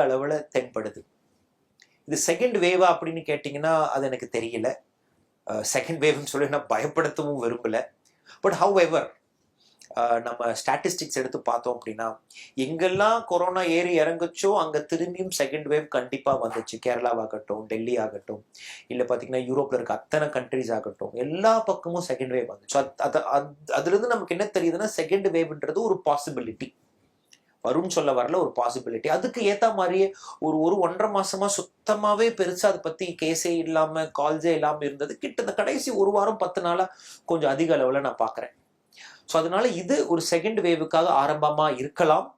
அளவில் தென்படுது. இது செகண்ட் வேவா அப்படின்னு கேட்டிங்கன்னா அது எனக்கு தெரியல. செகண்ட் வேவ்னு சொல்லி நான் பயப்படுத்தவும் விரும்பலை. பட் ஹவ் எவர் நம்ம ஸ்டாட்டிஸ்டிக்ஸ் எடுத்து பார்த்தோம் அப்படின்னா எங்கெல்லாம் கொரோனா ஏறி இறங்குச்சோ அங்கே திரும்பியும் செகண்ட் வேவ் கண்டிப்பாக வந்துச்சு. கேரளாவாகட்டும் டெல்லி ஆகட்டும் இல்லை பார்த்தீங்கன்னா யூரோப்பில் இருக்க அத்தனை கண்ட்ரிஸ் ஆகட்டும் எல்லா பக்கமும் செகண்ட் வேவ் வந்துச்சு. அது அது- அதுலேருந்து நமக்கு என்ன தெரியுதுன்னா செகண்ட் வேவ்ன்றது ஒரு பாசிபிலிட்டி வரும்னு சொல்ல வரல ஒரு பாசிபிலிட்டி அதுக்கு ஏத்த மாதிரியே ஒரு ஒரு ஒன்றரை மாசமா சுத்தமாவே பெருசா அதை பத்தி கேஸே இல்லாம கால்ஸே இல்லாம இருந்தது. கிட்ட கடைசி ஒரு வாரம் பத்து நாளா கொஞ்சம் அதிக அளவுல நான் பாக்குறேன். ஸோ அதனால இது ஒரு செகண்ட் வேவுக்காக ஆரம்பமா இருக்கலாம்.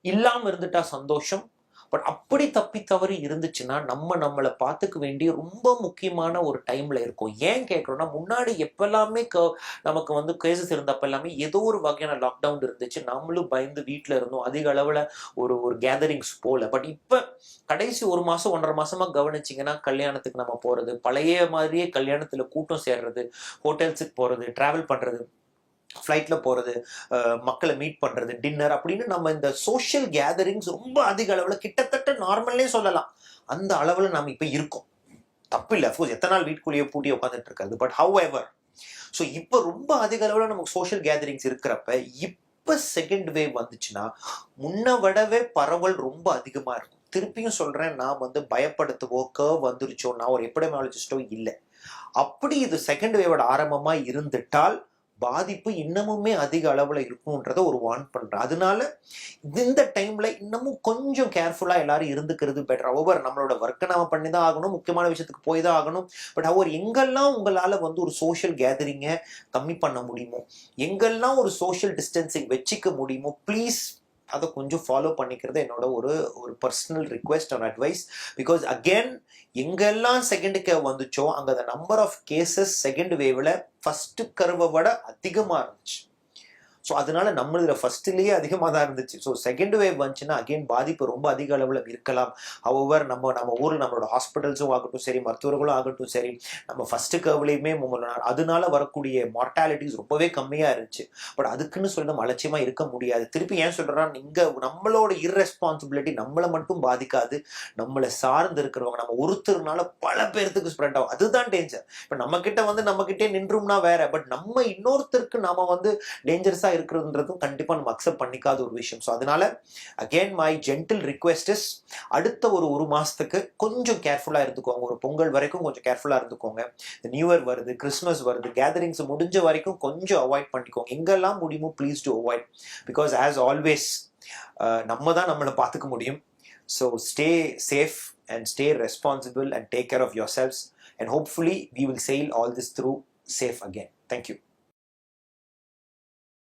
இல்லாம இருந்துட்டா சந்தோஷம். பட் அப்படி தப்பி தவறி இருந்துச்சுன்னா நம்ம நம்மளை பார்த்துக்க வேண்டிய ரொம்ப முக்கியமான ஒரு டைம்ல இருக்கும். ஏன் கேட்குறோன்னா முன்னாடி எப்பெல்லாமே க நமக்கு வந்து கேசஸ் இருந்தப்ப எல்லாமே ஏதோ ஒரு வகையான லாக்டவுன் இருந்துச்சு. நம்மளும் பயந்து வீட்டில் இருந்தோம். அதிக அளவில் ஒரு ஒரு கேதரிங்ஸ் போல. பட் இப்போ கடைசி ஒரு மாதம் ஒன்றரை மாசமா கவனிச்சிங்கன்னா கல்யாணத்துக்கு நம்ம போகிறது பழைய மாதிரியே கல்யாணத்தில் கூட்டம் சேர்றது ஹோட்டல்ஸுக்கு போகிறது ட்ராவல் பண்ணுறது ஃப்ளைட்டில் போகிறது மக்களை மீட் பண்ணுறது டின்னர் அப்படின்னு நம்ம இந்த சோஷியல் கேதரிங்ஸ் ரொம்ப அதிக அளவில் கிட்டத்தட்ட நார்மல்லே சொல்லலாம். அந்த அளவில் நம்ம இப்போ இருக்கோம். தப்பு இல்லை அஃப்கோர்ஸ் எத்தனை நாள் வீட்டுக்குள்ளேயே பூட்டி உட்காந்துட்டு இருக்காது பட் ஹவ் எவர் ஸோ இப்போ ரொம்ப அதிக அளவில் நமக்கு சோஷியல் கேதரிங்ஸ் இருக்கிறப்ப இப்போ செகண்ட் வேவ் வந்துச்சுன்னா முன்ன விடவே பரவல் ரொம்ப அதிகமாக இருக்கும். திருப்பியும் சொல்கிறேன் நான் வந்து பயப்படுத்தவோ கர்வ் வந்துருச்சோ நான் ஒரு எபிடமாலஜிஸ்டோ இல்லை. அப்படி இது செகண்ட் வேவோட ஆரம்பமாக இருந்துட்டால் பாதிப்பு இன்னமுமே அதிக அளவில் இருக்கும்ன்றத ஒரு வார்ன் பண்ணுறேன் அதனால இந்த டைமில் இன்னமும் கொஞ்சம் கேர்ஃபுல்லாக எல்லாரும் இருந்துக்கிறது பெட்டர் ஒவ்வொரு நம்மளோட ஒர்க்கை நாம பண்ணி தான் ஆகணும். முக்கியமான விஷயத்துக்கு போய் தான் ஆகணும். பட் அவர் எங்கெல்லாம் உங்களால் வந்து ஒரு சோஷியல் கேதரிங்கை கம்மி பண்ண முடியுமோ எங்கெல்லாம் ஒரு சோஷியல் டிஸ்டன்சிங் வச்சுக்க முடியுமோ ப்ளீஸ் அதை கொஞ்சம் ஃபாலோ பண்ணிக்கிறது என்னோட ஒரு ஒரு personal request on advice because again எங்கெல்லாம் செகண்ட் கேவ் வந்துச்சோ அங்கே அந்த நம்பர் ஆஃப் கேசஸ் செகண்ட் வேவில் ஃபஸ்ட்டு கருவை விட அதிகமாக இருந்துச்சு. ஸோ அதனால நம்மளதுல ஃபர்ஸ்ட்லேயே அதிகமாக தான் இருந்துச்சு. ஸோ செகண்ட் வேவ் வந்துச்சுன்னா அகைன் பாதிப்பு ரொம்ப அதிக அளவில் இருக்கலாம். ஹவர் நம்ம நம்ம ஊரில் நம்மளோட ஹாஸ்பிட்டல்ஸும் ஆகட்டும் சரி மருத்துவர்களும் ஆகட்டும் சரி நம்ம ஃபர்ஸ்ட் கர்வ்லேயுமே அதனால வரக்கூடிய மார்ட்டாலிட்டிஸ் ரொம்பவே கம்மியாக இருந்துச்சு. பட் அதுக்குன்னு சொல்லி நம்ம அலட்சியமாக இருக்க முடியாது. திருப்பி ஏன் சொல்கிறேன்னா இங்கே நம்மளோட இர்ரெஸ்பான்சிபிலிட்டி நம்மளை மட்டும் பாதிக்காது. நம்மளை சார்ந்து இருக்கிறவங்க நம்ம ஒருத்தர்னால பல பேர்த்துக்கு ஸ்ப்ரெட் ஆகும். அதுதான் டேஞ்சர் இப்போ நம்ம கிட்ட வந்து நம்ம கிட்டே நின்றும்னா வேற. பட் நம்ம இன்னொருத்தருக்கு நாம் வந்து டேஞ்சரஸாக இருக்கிறதுன்றதும் கண்டிப்பாக நம்ம அக்செப்ட் பண்ணிக்காத ஒரு விஷயம். ஸோ அதனால again my gentle request is அடுத்த ஒரு ஒரு மாதத்துக்கு கொஞ்சம் கேர்ஃபுல்லாக இருந்துக்கோங்க. ஒரு பொங்கல் வரைக்கும் கொஞ்சம் கேர்ஃபுல்லாக இருந்துக்கோங்க. நியூ இயர் வருது கிறிஸ்மஸ் வருது கேதரிங்ஸ் முடிஞ்ச வரைக்கும் கொஞ்சம் அவாய்ட் பண்ணிக்கோங்க. எங்கெல்லாம் முடியுமோ please to avoid because as always நம்ம தான் நம்மளை பார்த்துக்க முடியும். So stay safe and stay responsible and take care of yourselves and hopefully we will sail all this through safe again thank you